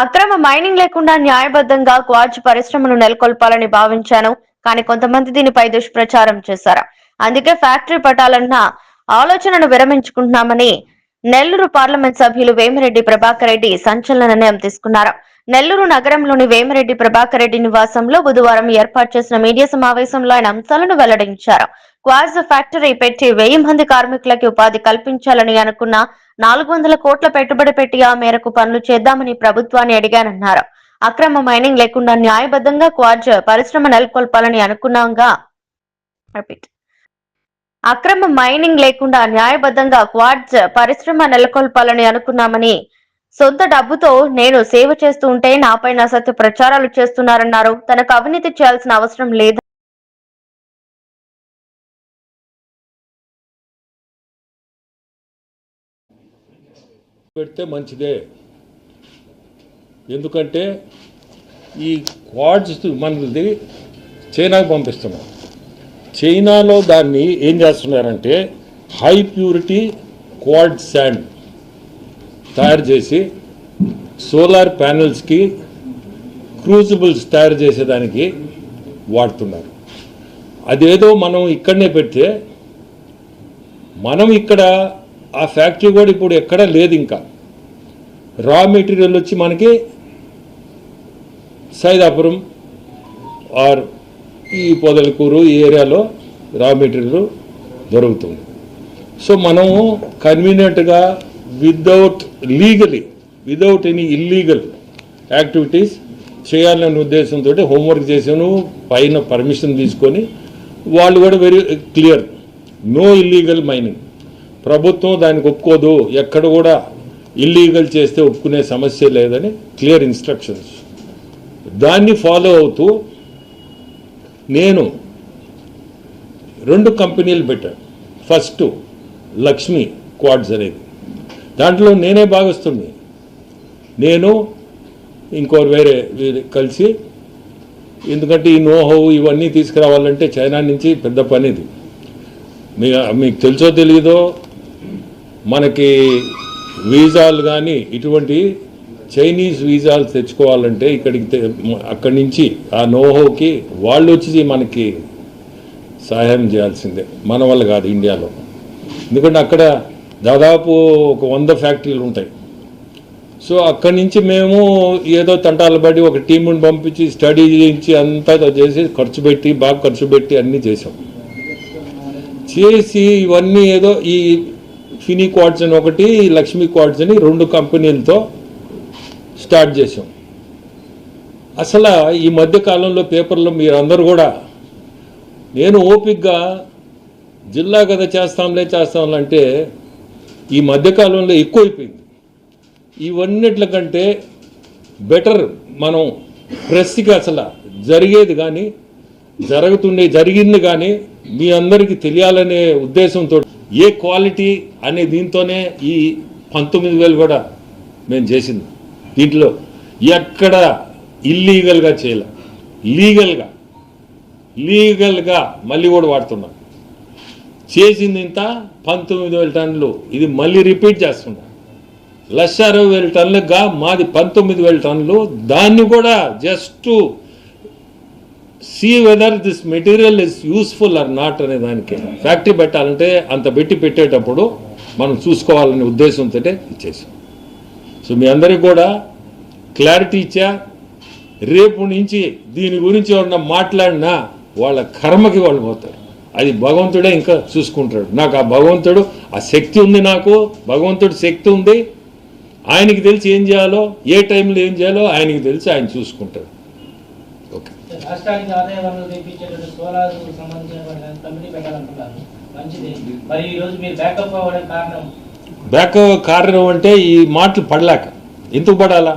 అక్రమ మైనింగ్ లేకుండా న్యాయబద్ధంగా క్వార్జ్ పరిశ్రమను నెలకొల్పాలని భావించాను. కానీ కొంతమంది దీనిపై దుష్ప్రచారం చేశారు. అందుకే ఫ్యాక్టరీ పట్టాలన్న ఆలోచనను విరమించుకుంటున్నామని నెల్లూరు పార్లమెంట్ సభ్యులు వేమిరెడ్డి ప్రభాకర్ రెడ్డి సంచలన నిర్ణయం తీసుకున్నారు. నెల్లూరు నగరంలోని వేమిరెడ్డి ప్రభాకర్ రెడ్డి నివాసంలో బుధవారం ఏర్పాటు చేసిన మీడియా సమావేశంలో ఆయన అంశాలను వెల్లడించారు. క్వాజ్ ఫ్యాక్టరీ పెట్టి వెయ్యి మంది కార్మికులకి ఉపాధి కల్పించాలని అనుకున్న నాలుగు వందల కోట్ల పెట్టుబడి పెట్టి ఆ మేరకు పనులు చేద్దామని ప్రభుత్వాన్ని అడిగానన్నారు. అక్రమ మైనింగ్ లేకుండా న్యాయబద్ధంగా క్వాజ్ పరిశ్రమ నెలకొల్పాలని అనుకున్నాగా. అక్రమ మైనింగ్ లేకుండా న్యాయబద్ధంగా క్వాడ్జ్ పరిశ్రమ నెలకొల్పాలని అనుకున్నామని సొంత డబ్బుతో నేను సేవ చేస్తూ ఉంటే నాపైన అసత్య ప్రచారాలు చేస్తున్నారన్నారు. తనకు అవినీతి చేయాల్సిన అవసరం లేదు. పెడితే మంచిదే. ఎందుకంటే ఈ క్వాడ్స్ మనది చైనాకు పంపిస్తున్నాం. చైనాలో దాన్ని ఏం చేస్తున్నారంటే హై ప్యూరిటీ క్వాడ్ శాండ్. తయారు చేసి సోలార్ ప్యానెల్స్కి క్రూజిబుల్స్ తయారు చేసేదానికి వాడుతున్నారు. అదేదో మనం ఇక్కడనే పెడితే మనం ఇక్కడ ఆ ఫ్యాక్టరీ కూడా ఇప్పుడు ఎక్కడ లేదు ఇంకా. రా మెటీరియల్ వచ్చి మనకి సైదాపురం ఆర్ ఈ పొదలకూరు ఈ ఏరియాలో రా మెటీరియల్ దొరుకుతుంది. సో మనము కన్వీనియంట్గా without legally without any illegal activities చేయాలనే ఉద్దేశంతో హోంవర్క్ చేశాను పైన పర్మిషన్ తీసుకొని. వాళ్ళు కూడా very clear no illegal mining ప్రభుత్వం దానికి ఒప్పుకోదు ఎక్కడ కూడా ఇల్లీగల్ చేస్తే ఒప్పుకునే సమస్య లేదని క్లియర్ ఇన్స్ట్రక్షన్స్ దాన్ని ఫాలో అవుతూ నేను రెండు కంపెనీలు పెట్టాను ఫస్ట్ లక్ష్మి క్వాడ్స్ అనేది. దాంట్లో నేనే భాగస్తుని నేను ఇంకోరు వేరే వేరే కలిసి ఎందుకంటే ఈ నోహౌ ఇవన్నీ తీసుకురావాలంటే చైనా నుంచి పెద్ద పని ఇది మీ మీకు తెలుసో తెలియదో మనకి వీజాలు కానీ ఇటువంటి చైనీస్ వీజాలు తెచ్చుకోవాలంటే ఇక్కడికి తె- అక్కడి నుంచి ఆ నోహోకి వాళ్ళు వచ్చి మనకి సహాయం చేయాల్సిందే. మన వల్ల కాదు ఇండియాలో. ఎందుకంటే అక్కడ దాదాపు ఒక వంద ఫ్యాక్టరీలు ఉంటాయి. సో అక్కడి నుంచి మేము ఏదో తంటాలు పడి ఒక టీముని పంపించి స్టడీ చేయించి అంతా చేసి ఖర్చు పెట్టి బాగా ఖర్చు పెట్టి అన్నీ చేసాం చేసి ఇవన్నీ ఏదో ఈ ఫినీ క్వార్ట్స్ అని ఒకటి లక్ష్మీ క్వార్ట్స్ అని రెండు కంపెనీలతో స్టార్ట్ చేసాం అసలు ఈ మధ్య కాలంలో పేపర్లో మీరందరూ కూడా నేను ఓపిక్గా జిల్లా కదా చేస్తాంలే చేస్తాంలే అంటే ఈ మధ్యకాలంలో ఎక్కువైపోయింది. ఇవన్నిట్ల కంటే బెటర్ మనం ప్రెస్కి అసలు జరిగేది కానీ జరుగుతుండే జరిగింది కానీ మీ అందరికీ తెలియాలనే ఉద్దేశంతో ఏ క్వాలిటీ అనే దీంతోనే ఈ పంతొమ్మిది వేలు కూడా మేము చేసింది. దీంట్లో ఎక్కడ ఇల్లీగల్గా చేయలే. లీగల్గా లీగల్గా మళ్ళీ కూడా వాడుతున్నాం. చేసింది ఇంత పంతొమ్మిది వేల టన్నులు. ఇది మళ్ళీ రిపీట్ చేస్తున్నా. లక్ష అరవై వేల టన్నులుగా మాది పంతొమ్మిది వేల టన్నులు. దాన్ని కూడా just see whether this material is useful or not అనే దానికి. ఫ్యాక్టరీ పెట్టాలంటే అంత పెట్టి పెట్టేటప్పుడు మనం చూసుకోవాలనే ఉద్దేశంతో ఇచ్చేసాం. సో మీ అందరికి కూడా క్లారిటీ ఇచ్చా. రేపు నుంచి దీని గురించి ఎవరన్నా మాట్లాడినా వాళ్ళ కర్మకి వాళ్ళు పోతారు. అది భగవంతుడే ఇంకా చూసుకుంటాడు. నాకు ఆ భగవంతుడు ఆ శక్తి ఉంది నాకు భగవంతుడి శక్తి ఉంది. ఆయనకి తెలిసి ఏం చేయాలో ఏ టైంలో ఏం చేయాలో ఆయనకి తెలిసి ఆయన చూసుకుంటాడు. ఓకే. బ్యాకప్ అవ్వడం కారణం? బ్యాక్ కారణం అంటే ఈ మాటలు పడలేక. ఎందుకు పడాలా?